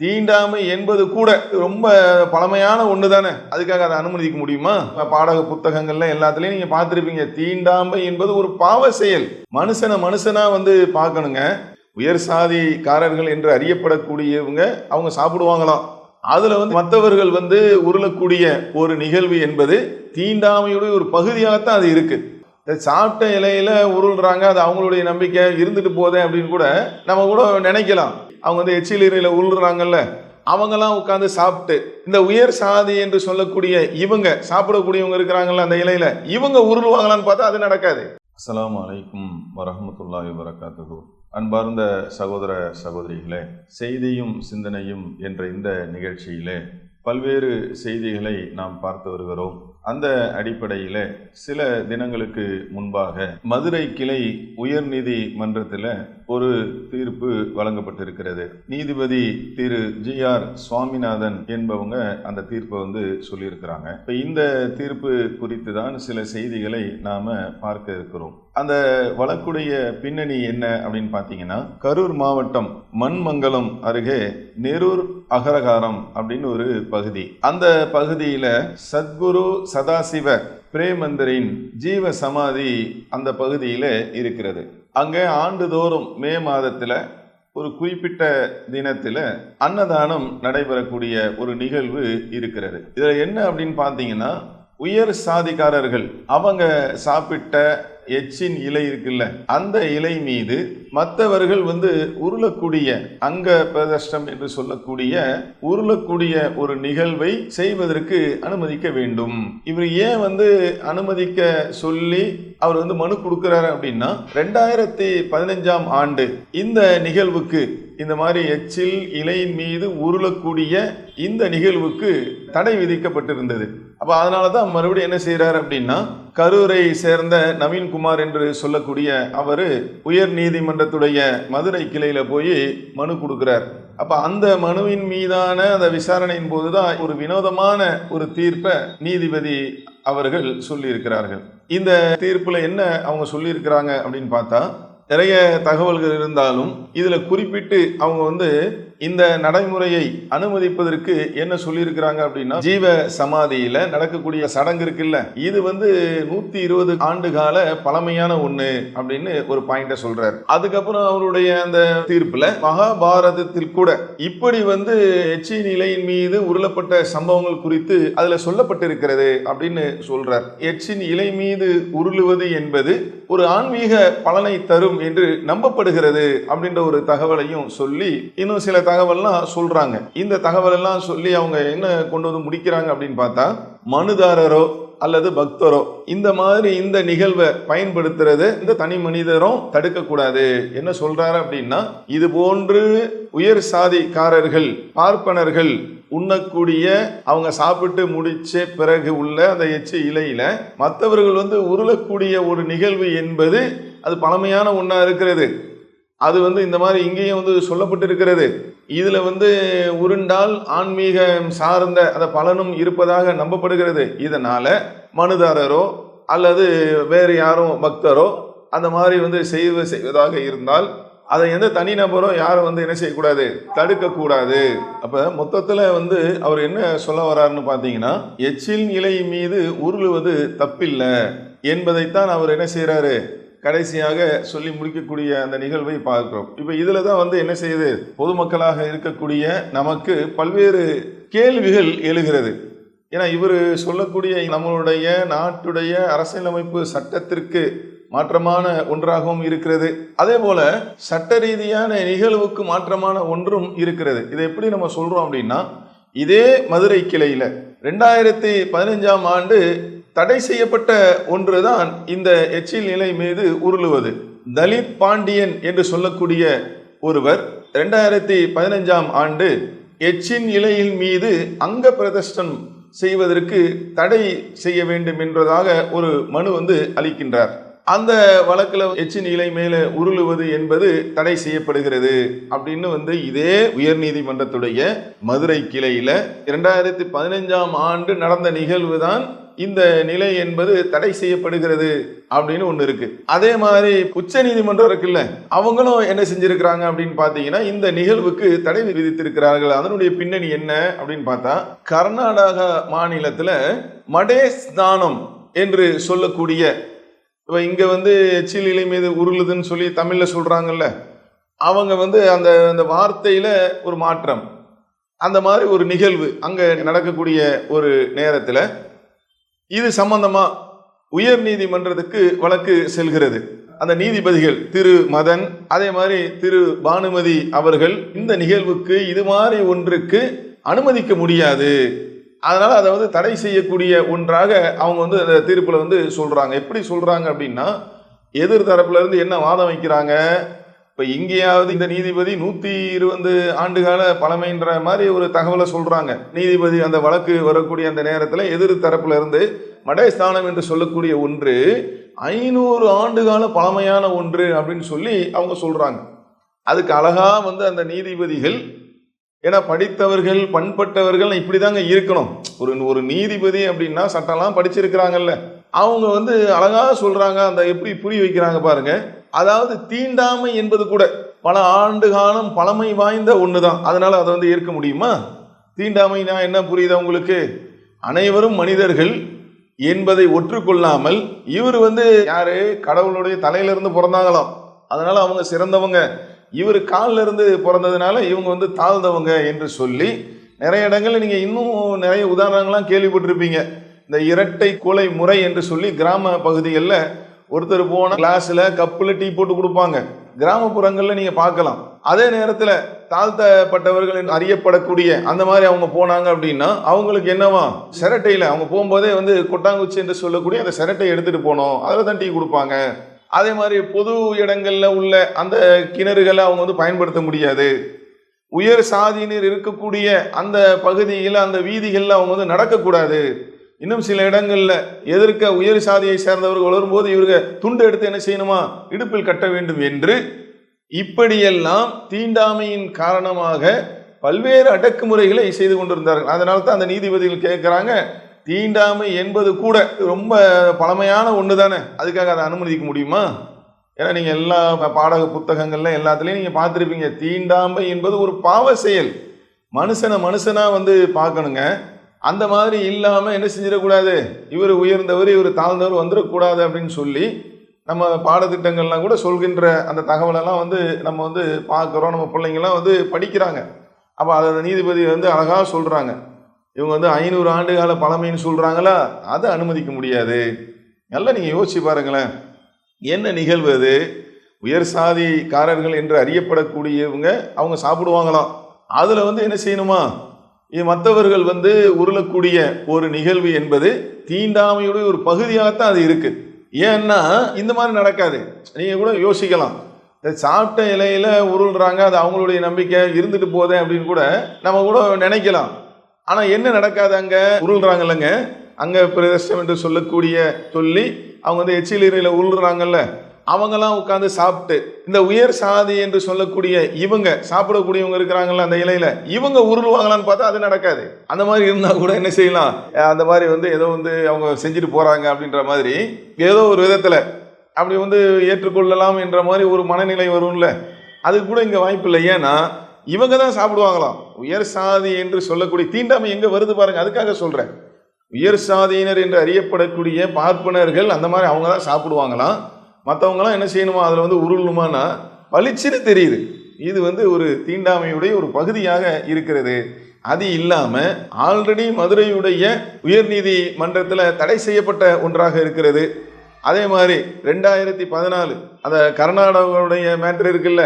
தீண்டாமை என்பது கூட ரொம்ப பழமையான ஒன்று தானே அதுக்காக அதை அனுமதிக்க முடியுமா? பாடக புத்தகங்கள்ல எல்லாத்துலயும் நீங்க பார்த்துருப்பீங்க. தீண்டாமை என்பது ஒரு பாவ செயல். மனுஷனை மனுஷனா வந்து பார்க்கணுங்க. உயர் சாதிக்காரர்கள் என்று அறியப்படக்கூடியவங்க அவங்க சாப்பிடுவாங்களாம் அதுல வந்து மற்றவர்கள் வந்து உருளக்கூடிய ஒரு நிகழ்வு என்பது தீண்டாமையுடைய ஒரு பகுதியாகத்தான் அது இருக்குது சாப்பிட்ட இலையில உருள்றாங்க அது அவங்களுடைய நம்பிக்கை இருந்துட்டு போதே அப்படின்னு கூட நம்ம கூட நினைக்கலாம். அவங்க வந்து எச்சில் இலையில உருள்றாங்கல்ல அவங்கெல்லாம் உட்காந்து சாப்பிட்டு இந்த உயர் சாதி என்று சொல்லக்கூடிய இவங்க சாப்பிடக்கூடியவங்க இருக்கிறாங்கல்ல அந்த இலையில இவங்க உருள்வாங்களான்னு பார்த்தா அது நடக்காது. அஸ்லாம் அலைக்கும் வரமத்துல்லாஹி வரகாத்துகு அன்பார்ந்த சகோதர சகோதரிகளே செய்தியும் சிந்தனையும் என்ற இந்த நிகழ்ச்சியிலே பல்வேறு செய்திகளை நாம் பார்த்து வருகிறோம். அந்த அடிப்படையில் சில தினங்களுக்கு முன்பாக மதுரை கிளை உயர்நீதிமன்றத்தில் ஒரு தீர்ப்பு வழங்கப்பட்டிருக்கிறது. நீதிபதி திரு ஜி ஆர் சுவாமிநாதன் என்பவங்க அந்த தீர்ப்பை வந்து சொல்லியிருக்கிறாங்க. இப்போ இந்த தீர்ப்பு குறித்து தான் சில செய்திகளை நாம பார்க்க இருக்கிறோம். அந்த வழக்குடைய பின்னணி என்ன அப்படின்னு பார்த்தீங்கன்னா கரூர் மாவட்டம் மண்மங்கலம் அருகே நெரூர் அகரகாரம் அப்படின்னு ஒரு பகுதி. அந்த பகுதியில் சத்குரு சதாசிவ பிரேமந்தரின் ஜீவ சமாதி அந்த பகுதியில் இருக்கிறது. அங்கே ஆண்டுதோறும் மே மாதத்தில் ஒரு குறிப்பிட்ட தினத்தில் அன்னதானம் நடைபெறக்கூடிய ஒரு நிகழ்வு இருக்கிறது. இதில் என்ன அப்படின்னு பார்த்தீங்கன்னா உயர் சாதிக்காரர்கள் அவங்க சாப்பிட்ட எச்சின் இலை இருக்குல்ல அந்த இலை மீது மற்றவர்கள் வந்து உருளக்கூடிய அங்க பிரதஷ்டம் என்று சொல்லக்கூடிய உருளக்கூடிய ஒரு நிகழ்வை செய்வதற்கு அனுமதிக்க வேண்டும். இவர் ஏன் வந்து அனுமதிக்க சொல்லி அவர் வந்து மனு கொடுக்கிறாரு அப்படின்னா ரெண்டாயிரத்தி பதினஞ்சாம் ஆண்டு இந்த நிகழ்வுக்கு இந்த மாதிரி எச்சில் இலையின் மீது உருளக்கூடிய இந்த நிகழ்வுக்கு தடை விதிக்கப்பட்டிருந்தது. அப்போ அதனால தான் மறுபடியும் என்ன செய்கிறார் அப்படின்னா கரூரை சேர்ந்த நவீன்குமார் என்று சொல்லக்கூடிய அவர் உயர் நீதிமன்றத்துடைய மதுரை கிளையில் போய் மனு கொடுக்குறார். அப்போ அந்த மனுவின் மீதான அந்த விசாரணையின் போது தான் ஒரு வினோதமான ஒரு தீர்ப்பை நீதிபதி அவர்கள் சொல்லியிருக்கிறார்கள். இந்த தீர்ப்பில் என்ன அவங்க சொல்லியிருக்கிறாங்க அப்படின்னு பார்த்தா நிறைய தகவல்கள் இருந்தாலும் இதில் குறிப்பிட்டு அவங்க வந்து இந்த நடைமுறையை அனுமதிப்பதற்கு என்ன சொல்லியிருக்கிறாங்க அப்படின்னா ஜீவ சமாதியில நடக்கக்கூடிய சடங்கு இருக்குல்ல இது வந்து நூத்தி இருபது ஆண்டு கால பழமையான ஒண்ணு அப்படின்னு ஒரு பாயிண்ட சொல்றாரு. அதுக்கப்புறம் அவருடைய அந்த தீர்ப்புல மகாபாரதத்தில் கூட இப்படி வந்து எச்சி நிலையின் மீது உருளப்பட்ட சம்பவங்கள் குறித்து அதுல சொல்லப்பட்டிருக்கிறது அப்படின்னு சொல்றார். எச்சின் இலை மீது உருளுவது என்பது ஒரு ஆன்மீக பலனை தரும் என்று நம்பப்படுகிறது அப்படின்ற ஒரு தகவலையும் சொல்லி இன்னும் சில தகவல்லாம் சொல்கிறாங்க இந்த தகவல் எல்லாம் சொல்லி அவங்க என்ன கொண்டு வந்து முடிக்கிறாங்க அப்படின்னு பார்த்தா மனுதாரரோ அல்லது பக்தரோ இந்த மாதிரி இந்த நிகழ்வை பயன்படுத்துறது இந்த தனி மனிதரும் தடுக்கக்கூடாது. என்ன சொல்றாரு அப்படின்னா இது போன்று உயர் சாதிக்காரர்கள் பார்ப்பனர்கள் உண்ணக்கூடிய அவங்க சாப்பிட்டு முடிச்ச பிறகு உள்ள அந்த எச்சு இலையில மற்றவர்கள் வந்து உருளக்கூடிய ஒரு நிகழ்வு என்பது அது பழமையான ஒன்றா இருக்கிறது. அது வந்து இந்த மாதிரி இங்கேயும் வந்து சொல்லப்பட்டிருக்கிறது. இதில் வந்து உருண்டால் ஆன்மீகம் சார்ந்த அந்த பலனும் இருப்பதாக நம்பப்படுகிறது. இதனால் மனுதாரரோ அல்லது வேறு யாரும் பக்தரோ அந்த மாதிரி வந்து செய்வ செய்வதாக இருந்தால் அதை எந்த தனிநபரோ யாரும் வந்து என்ன செய்யக்கூடாது? தடுக்கக்கூடாது. அப்போ மொத்தத்தில் வந்து அவர் என்ன சொல்ல வர்றாருன்னு பார்த்தீங்கன்னா எச்சில் நிலை மீது உருளுவது தப்பில்லை என்பதைத்தான் அவர் என்ன செய்கிறாரு கடைசியாக சொல்லி முடிக்கக்கூடிய அந்த நிகழ்வை பார்க்கிறோம். இப்போ இதில் தான் வந்து என்ன செய்யுது? பொதுமக்களாக இருக்கக்கூடிய நமக்கு பல்வேறு கேள்விகள் எழுகிறது. ஏன்னா இவர் சொல்லக்கூடிய நம்மளுடைய நாட்டுடைய அரசியலமைப்பு சட்டத்திற்கு மாற்றமான ஒன்றாகவும் இருக்கிறது. அதே போல சட்ட ரீதியான நிகழ்வுக்கு மாற்றமான ஒன்றும் இருக்கிறது. இதை எப்படி நம்ம சொல்றோம் அப்படின்னா இதே மதுரை கிளையில ரெண்டாயிரத்தி பதினஞ்சாம் ஆண்டு தடை செய்யப்பட்ட ஒன்றுதான் இந்த எச்சில் நிலை மீது உருளுவது. தலித் பாண்டியன் என்று சொல்லக்கூடிய ஒருவர் ரெண்டாயிரத்தி பதினஞ்சாம் ஆண்டு எச்சின் இலையின் மீது அங்க பிரதர்ஷனம் செய்வதற்கு தடை செய்ய வேண்டும் என்றதாக ஒரு மனு வந்து அளிக்கின்றார். அந்த வழக்கில் எச்சின் இலை மேலே உருளுவது என்பது தடை செய்யப்படுகிறது அப்படின்னு வந்து இதே உயர்நீதிமன்றத்துடைய மதுரை கிளையில் இரண்டாயிரத்தி பதினைஞ்சாம் ஆண்டு நடந்த நிகழ்வு தான் இந்த நிலை என்பது தடை செய்யப்படுகிறது அப்படின்னு ஒன்று இருக்கு. அதே மாதிரி உச்ச நீதிமன்றம் இருக்குல்ல அவங்களும் என்ன செஞ்சிருக்கிறாங்க அப்படின்னு பார்த்தீங்கன்னா இந்த நிகழ்வுக்கு தடை விதித்திருக்கிறார்கள். அதனுடைய பின்னணி என்ன அப்படின்னு பார்த்தா கர்நாடகா மாநிலத்தில் மடேஸ்தானம் என்று சொல்லக்கூடிய இப்போ இங்கே வந்து எச்சில் இலை மீது உருளுதுன்னு சொல்லி தமிழில் சொல்கிறாங்கல்ல அவங்க வந்து அந்த அந்த வார்த்தையில் ஒரு மாற்றம். அந்த மாதிரி ஒரு நிகழ்வு அங்கே நடக்கக்கூடிய ஒரு நேரத்தில் இது சம்பந்தமா உயர் நீதிமன்றத்துக்கு வழக்கு செல்கிறது. அந்த நீதிபதிகள் திரு மதன் அதே மாதிரி திரு பானுமதி அவர்கள் இந்த நிகழ்வுக்கு இது மாதிரி ஒன்றுக்கு அனுமதிக்க முடியாது. அதனால் அதை வந்து தடை செய்யக்கூடிய ஒன்றாக அவங்க வந்து அந்த தீர்ப்பில் வந்து சொல்கிறாங்க எப்படி சொல்கிறாங்க அப்படின்னா எதிர் தரப்புலருந்து என்ன வாதம் வைக்கிறாங்க? இப்ப இங்கேயாவது இந்த நீதிபதி நூத்தி இருபது ஆண்டுகால பழமைன்ற மாதிரி ஒரு தகவலை சொல்றாங்க. நீதிபதி அந்த வழக்கு வரக்கூடிய அந்த நேரத்தில் எதிர் தரப்புல இருந்து மடேஸ்தானம் என்று சொல்லக்கூடிய ஒன்று ஐநூறு ஆண்டுகால பழமையான ஒன்று அப்படின்னு சொல்லி அவங்க சொல்றாங்க. அதுக்கு அழகா வந்து அந்த நீதிபதிகள் ஏன்னா படித்தவர்கள் பண்பட்டவர்கள் இப்படிதாங்க இருக்கணும். ஒரு ஒரு நீதிபதி அப்படின்னா சட்டம்லாம் படிச்சிருக்கிறாங்கல்ல. அவங்க வந்து அழகா சொல்றாங்க அந்த எப்படி புரிய வைக்கிறாங்க பாருங்க. அதாவது தீண்டாமை என்பது கூட பல ஆண்டு காலம் பழமை வாய்ந்த ஒன்று தான் அதனால் அதை வந்து ஏற்க முடியுமா? தீண்டாமைனா என்ன புரியுதா உங்களுக்கு? அனைவரும் மனிதர்கள் என்பதை ஒற்றுக்கொள்ளாமல் இவர் வந்து யாரு? கடவுளுடைய தலையிலிருந்து பிறந்தாங்களாம். அதனால அவங்க சிறந்தவங்க. இவர் காலில் இருந்து பிறந்ததுனால இவங்க வந்து தாழ்ந்தவங்க என்று சொல்லி நிறைய இடங்கள்ல நீங்கள் இன்னும் நிறைய உதாரணங்கள்லாம் கேள்விப்பட்டிருப்பீங்க. இந்த இரட்டை கொலை முறை என்று சொல்லி கிராம பகுதிகளில் ஒருத்தர் போன கிளாஸ்ல கப்புல டீ போட்டு கொடுப்பாங்க. கிராமப்புறங்கள்ல நீங்க பார்க்கலாம். அதே நேரத்தில் தாழ்த்தப்பட்டவர்கள் அறியப்படக்கூடிய அந்த மாதிரி அவங்க போனாங்க அப்படின்னா அவங்களுக்கு என்னவா? சிரட்டையில் அவங்க போகும்போதே வந்து கொட்டாங்குச்சி என்று சொல்லக்கூடிய அந்த சிரட்டை எடுத்துட்டு போனோம். அதில் தான் டீ கொடுப்பாங்க. அதே மாதிரி பொது இடங்களில் உள்ள அந்த கிணறுகளை அவங்க வந்து பயன்படுத்த முடியாது. உயர் சாதியினர் இருக்கக்கூடிய அந்த பகுதியில் அந்த வீதிகளில் அவங்க வந்து நடக்கக்கூடாது. இன்னும் சில இடங்களில் எதிர்க்க உயர் சாதியை சேர்ந்தவர்கள் வளரும்போது இவர்கள் துண்டு எடுத்து என்ன செய்யணுமா? இடுப்பில் கட்ட வேண்டும் என்று இப்படியெல்லாம் தீண்டாமையின் காரணமாக பல்வேறு அடக்குமுறைகளை செய்து கொண்டிருந்தார்கள். அதனால தான் அந்த நீதிபதிகள் கேட்குறாங்க தீண்டாமை என்பது கூட ரொம்ப பழமையான ஒன்று தானே அதுக்காக அதை அனுமதிக்க முடியுமா? ஏன்னா நீங்கள் எல்லா பாடக புத்தகங்கள்ல எல்லாத்துலேயும் நீங்கள் பார்த்துருப்பீங்க தீண்டாமை என்பது ஒரு பாவ செயல். மனுஷனை மனுஷனாக வந்து பார்க்கணுங்க. அந்த மாதிரி இல்லாமல் என்ன செஞ்சிடக்கூடாது? இவர் உயர்ந்தவர் இவர் தாழ்ந்தவர் வந்துடக்கூடாது அப்படின்னு சொல்லி நம்ம பாடத்திட்டங்கள்லாம் கூட சொல்கின்ற அந்த தகவலெல்லாம் வந்து நம்ம வந்து பார்க்குறோம். நம்ம பிள்ளைங்கள்லாம் வந்து படிக்கிறாங்க. அப்போ அதை நீதிபதி வந்து அழகாக சொல்கிறாங்க இவங்க வந்து ஐநூறு ஆண்டுகால பழமைன்னு சொல்கிறாங்களா அதை அனுமதிக்க முடியாது. நல்லா நீங்கள் யோசிச்சு பாருங்களேன். என்ன நிகழ்வு அது? உயர் சாதிக்காரர்கள் என்று அறியப்படக்கூடியவங்க அவங்க சாப்பிடுவாங்களாம். அதில் வந்து என்ன செய்யணுமா? இது மற்றவர்கள் வந்து உருளக்கூடிய ஒரு நிகழ்வு என்பது தீண்டாமையுடைய ஒரு பகுதியாகத்தான் அது இருக்கு. ஏன்னா இந்த மாதிரி நடக்காது. நீங்கள் கூட யோசிக்கலாம். சாப்பிட்ட இலையில உருள்றாங்க அது அவங்களுடைய நம்பிக்கை இருந்துட்டு போதே அப்படின்னு கூட நம்ம கூட நினைக்கலாம். ஆனால் என்ன நடக்காது அங்கே? உருள்றாங்கல்லங்க. அங்கே பிரதர்ஷனம் என்று சொல்லக்கூடிய சொல்லி அவங்க வந்து எச்சிலீரையில் உருள்றாங்கல்ல. அவங்கெல்லாம் உட்காந்து சாப்பிட்டு இந்த உயர் சாதி என்று சொல்லக்கூடிய இவங்க சாப்பிடக்கூடியவங்க இருக்கிறாங்கல்ல அந்த இலையில இவங்க உருள்வாங்களான்னு பார்த்தா அது நடக்காது. அந்த மாதிரி இருந்தா கூட என்ன செய்யலாம்? அந்த மாதிரி வந்து ஏதோ வந்து அவங்க செஞ்சுட்டு போறாங்க அப்படின்ற மாதிரி ஏதோ ஒரு விதத்துல அப்படி வந்து ஏற்றுக்கொள்ளலாம் என்ற மாதிரி ஒரு மனநிலை வரும்ல. அதுக்கு கூட இங்கே வாய்ப்பு இல்லை. ஏன்னா இவங்க தான் சாப்பிடுவாங்களாம். உயர் சாதி என்று சொல்லக்கூடிய தீண்டாமை எங்கே வருது பாருங்க அதுக்காக சொல்கிறேன் உயர் சாதியினர் என்று அறியப்படக்கூடிய பார்ப்பனர்கள் அந்த மாதிரி அவங்க தான் சாப்பிடுவாங்களாம். மற்றவங்களாம் என்ன செய்யணுமா? அதில் வந்து உருளணுமானா பளிச்சுன்னு தெரியுது. இது வந்து ஒரு தீண்டாமையுடைய ஒரு பகுதியாக இருக்கிறது. அது இல்லாமல் ஆல்ரெடி மதுரையுடைய உயர்நீதி மன்றத்தில் தடை செய்யப்பட்ட ஒன்றாக இருக்கிறது. அதே மாதிரி ரெண்டாயிரத்தி பதினாலு அந்த கர்நாடகாவுடைய மேட்ரு இருக்குல்ல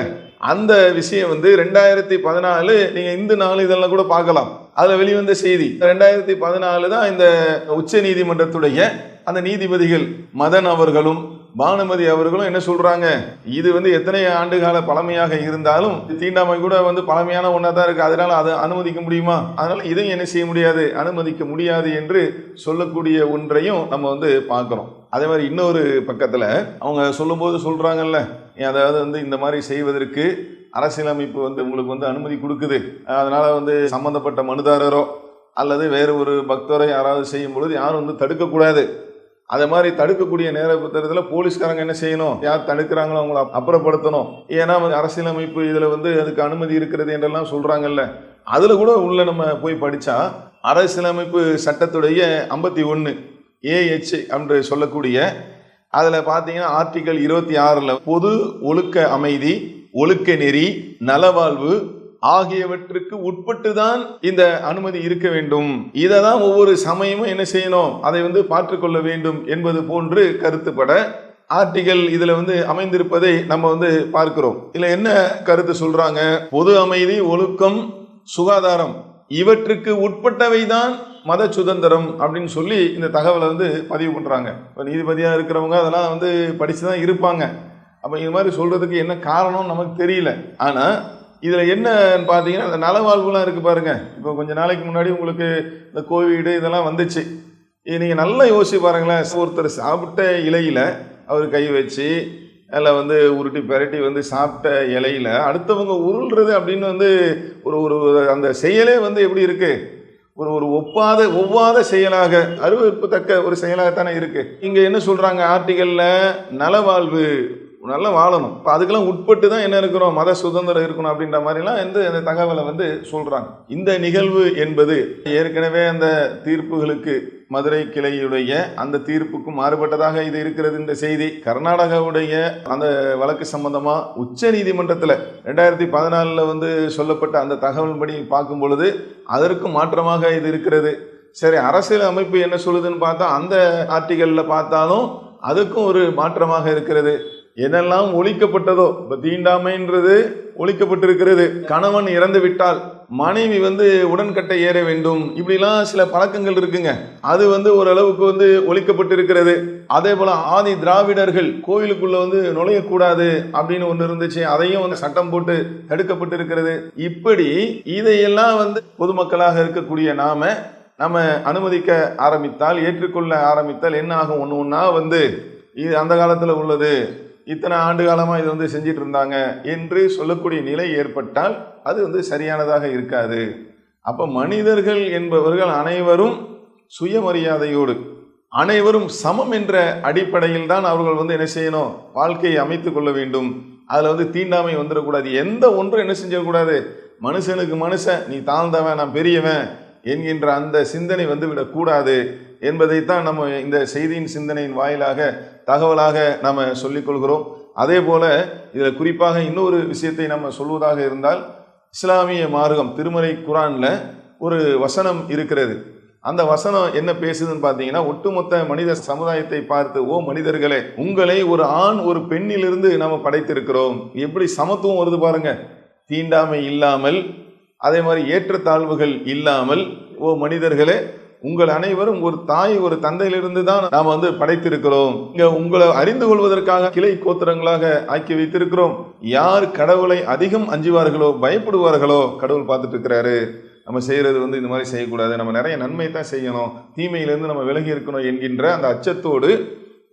அந்த விஷயம் வந்து ரெண்டாயிரத்தி பதினாலு நீங்கள் இந்து நாள் இதெல்லாம் கூட பார்க்கலாம். அதில் வெளிவந்த செய்தி ரெண்டாயிரத்தி பதினாலு தான் இந்த உச்ச நீதிமன்றத்துடைய அந்த நீதிபதிகள் மதன் அவர்களும் பானுமதி அவர்களும் என்ன சொல்கிறாங்க இது வந்து எத்தனை ஆண்டுகால பழமையாக இருந்தாலும் தீண்டாமை கூட வந்து பழமையான ஒன்றா தான் இருக்குது அதனால் அதை அனுமதிக்க முடியுமா? அதனால் இதையும் என்ன செய்ய முடியாது? அனுமதிக்க முடியாது என்று சொல்லக்கூடிய ஒன்றையும் நம்ம வந்து பார்க்குறோம். அதே மாதிரி இன்னொரு பக்கத்தில் அவங்க சொல்லும்போது சொல்கிறாங்கல்ல அதாவது வந்து இந்த மாதிரி செய்வதற்கு அரசியலமைப்பு வந்து உங்களுக்கு வந்து அனுமதி கொடுக்குது. அதனால் வந்து சம்மந்தப்பட்ட மனுதாரரோ அல்லது வேறு ஒரு பக்தரை யாராவது செய்யும் பொழுது யாரும் வந்து தடுக்கக்கூடாது. அதே மாதிரி தடுக்கக்கூடிய நேர புத்தகத்தில் போலீஸ்காரங்க என்ன செய்யணும்? யார் தடுக்கிறாங்களோ அவங்கள அப்புறப்படுத்தணும். ஏன்னா வந்து அரசியலமைப்பு இதில் வந்து அதுக்கு அனுமதி இருக்கிறது என்றெல்லாம் சொல்கிறாங்கல்ல அதில் கூட உள்ள நம்ம போய் படித்தா அரசியலமைப்பு சட்டத்துடைய ஐம்பத்தி ஒன்று ஏஹெச் என்று சொல்லக்கூடிய அதில் பார்த்தீங்கன்னா ஆர்டிகல் இருபத்தி ஆறில் பொது ஒழுக்க அமைதி ஒழுக்க நெறி நலவாழ்வு ஆகியவற்றுக்கு உட்பட்டு தான் இந்த அனுமதி இருக்க வேண்டும். இதை தான் ஒவ்வொரு சமயமும் என்ன செய்யணும்? அதை வந்து பார்த்துக்கொள்ள வேண்டும் என்பது போன்று கருத்துப்பட ஆர்டிகல் இதுல வந்து அமைந்திருப்பதை நம்ம வந்து பார்க்கிறோம். இதுல என்ன கருத்து சொல்றாங்க? பொது அமைதி ஒழுக்கம் சுகாதாரம் இவற்றுக்கு உட்பட்டவை தான் மத சுதந்திரம் அப்படின்னு சொல்லி இந்த தகவலை வந்து பதிவு பண்றாங்க. இப்போ நீதிபதியாக இருக்கிறவங்க அதெல்லாம் வந்து படிச்சு தான் இருப்பாங்க. அப்போ இது மாதிரி சொல்றதுக்கு என்ன காரணம் நமக்கு தெரியல. ஆனா இதில் என்னன்னு பார்த்தீங்கன்னா அந்த நலவாழ்வுலாம் இருக்குது பாருங்கள் இப்போ கொஞ்சம் நாளைக்கு முன்னாடி உங்களுக்கு இந்த கோவிடு இதெல்லாம் வந்துச்சு. நீங்கள் நல்லா யோசிச்சு பாருங்களேன். ஒருத்தர் சாப்பிட்ட இலையில் அவர் கை வச்சு அதில் வந்து உருட்டி பெரட்டி வந்து சாப்பிட்ட இலையில் அடுத்தவங்க உருள்றது அப்படின்னு வந்து ஒரு ஒரு அந்த செயலே வந்து எப்படி இருக்குது ஒரு ஒரு ஒப்பாத ஒவ்வாத செயலாக அருவருப்பத்தக்க ஒரு செயலாகத்தானே இருக்குது இங்கே என்ன சொல்கிறாங்க ஆர்டிகல்ல நலவாழ்வு நல்லா வாழணும். இப்போ அதுக்கெல்லாம் உட்பட்டு தான் என்ன இருக்கிறோம் மத சுதந்திரம் இருக்கணும் அப்படின்ற மாதிரிலாம் இந்த இந்த தகவலை வந்து சொல்கிறாங்க இந்த நிகழ்வு என்பது ஏற்கனவே அந்த தீர்ப்புகளுக்கு மதுரை கிளையுடைய அந்த தீர்ப்புக்கும் மாறுபட்டதாக இது இருக்கிறது இந்த செய்தி. கர்நாடகாவுடைய அந்த வழக்கு சம்பந்தமாக உச்ச நீதிமன்றத்தில் ரெண்டாயிரத்தி பதினாலில் வந்து சொல்லப்பட்ட அந்த தகவல் படி பார்க்கும் பொழுது அதற்கும் மாற்றமாக இது இருக்கிறது. சரி அரசியல் அமைப்பு என்ன சொல்லுதுன்னு பார்த்தா அந்த ஆர்டிகளில் பார்த்தாலும் அதுக்கும் ஒரு மாற்றமாக இருக்கிறது. என்னெல்லாம் ஒழிக்கப்பட்டதோ இப்ப தீண்டாமைன்றது ஒழிக்கப்பட்டிருக்கிறது. கணவன் இறந்து விட்டால் மனைவி வந்து உடன்கட்டை ஏற வேண்டும். இப்படிலாம் சில பழக்கங்கள் இருக்குங்க. அது வந்து ஓரளவுக்கு வந்து ஒழிக்கப்பட்டிருக்கிறது. அதே போல ஆதி திராவிடர்கள் கோயிலுக்குள்ள வந்து நுழையக்கூடாது அப்படின்னு ஒன்று இருந்துச்சு. அதையும் வந்து சட்டம் போட்டு தடுக்கப்பட்டிருக்கிறது. இப்படி இதையெல்லாம் வந்து பொதுமக்களாக இருக்கக்கூடிய நாம நம்ம அனுமதிக்க ஆரம்பித்தால் ஏற்றுக்கொள்ள ஆரம்பித்தால் என்ன ஆகும்? ஒன்று ஒன்றா வந்து இது அந்த காலத்தில் உள்ளது. இத்தனை ஆண்டு காலமாக இது வந்து செஞ்சிட்டு இருந்தாங்க என்று சொல்லக்கூடிய நிலை ஏற்பட்டால் அது வந்து சரியானதாக இருக்காது. அப்போ மனிதர்கள் என்பவர்கள் அனைவரும் சுயமரியாதையோடு அனைவரும் சமம் என்ற அடிப்படையில் தான் அவர்கள் வந்து என்ன செய்யணும்? வாழ்க்கையை அமைத்து கொள்ள வேண்டும். அதில் வந்து தீண்டாமை வந்துடக்கூடாது. எந்த ஒன்றும் என்ன செஞ்சிடக்கூடாது? மனுஷனுக்கு மனுஷன் நீ தாழ்ந்தவன் நான் பெரியவன் என்கின்ற அந்த சிந்தனை வந்து விடக்கூடாது என்பதைத்தான் நம்ம இந்த செய்தியின் சிந்தனையின் வாயிலாக தகவலாக நம்ம சொல்லிக் கொள்கிறோம். அதே போல் இதில் குறிப்பாக இன்னொரு விஷயத்தை நம்ம சொல்வதாக இருந்தால் இஸ்லாமிய மார்க்கம் திருமறை குரானில் ஒரு வசனம் இருக்கிறது. அந்த வசனம் என்ன பேசுதுன்னு பார்த்தீங்கன்னா ஒட்டுமொத்த மனித சமுதாயத்தை பார்த்து ஓ மனிதர்களே உங்களை ஒரு ஆண் ஒரு பெண்ணிலிருந்து நம்ம படைத்திருக்கிறோம். எப்படி சமத்துவம் வருது பாருங்க. தீண்டாமை இல்லாமல் அதே மாதிரி ஏற்றத்தாழ்வுகள் இல்லாமல் ஓ மனிதர்களே உங்கள் அனைவரும் ஒரு தாய் ஒரு தந்தையிலிருந்து தான் நாம் வந்து படைத்திருக்கிறோம். இங்க உங்களை அறிந்து கொள்வதற்காக கிளை கோத்திரங்களாக ஆக்கி வைத்திருக்கிறோம். யார் கடவுளை அதிகம் அஞ்சுவார்களோ பயப்படுவார்களோ கடவுள் பார்த்துட்டு இருக்கிறாரு நம்ம செய்யறது வந்து இந்த மாதிரி செய்யக்கூடாது. நம்ம நிறைய நன்மை தான் செய்யணும். தீமையிலிருந்து நம்ம விலகி இருக்கணும் என்கின்ற அந்த அச்சத்தோடு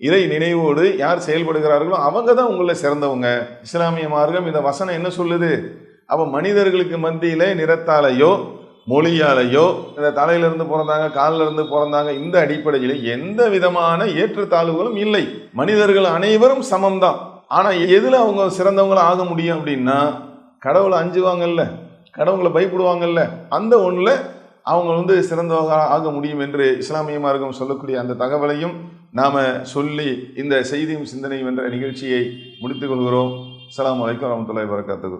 இறை நினைவோடு யார் செயல்படுகிறார்களோ அவங்க தான் உங்களை சிறந்தவங்க. இஸ்லாமிய மார்க்கம் இந்த வசனம் என்ன சொல்லுது? அவன் மனிதர்களுக்கு மத்தியிலே நிறத்தாலேயோ மொழியாலேயோ இந்த தலையிலிருந்து பிறந்தாங்க காலிலிருந்து பிறந்தாங்க இந்த அடிப்படையில் எந்த விதமான ஏற்றத்தாழ்வுகளும் இல்லை. மனிதர்கள் அனைவரும் சமம்தான். ஆனால் எதில் அவங்க சிறந்தவங்களா ஆக முடியும் அப்படின்னா கடவுளை அஞ்சுவாங்கல்ல கடவுளை பயப்படுவாங்கல்ல அந்த ஒன்றில் அவங்க வந்து சிறந்தவங்க ஆக முடியும் என்று இஸ்லாமிய மார்க்கம் சொல்லக்கூடிய அந்த தகவலையும் நாம் சொல்லி இந்த செய்தியும் சிந்தனையும் என்ற நிகழ்ச்சியை முடித்துக் கொள்கிறோம். அஸ்ஸலாமு அலைக்கும் வரமத்துல்லாஹி வரகாத்துக்கு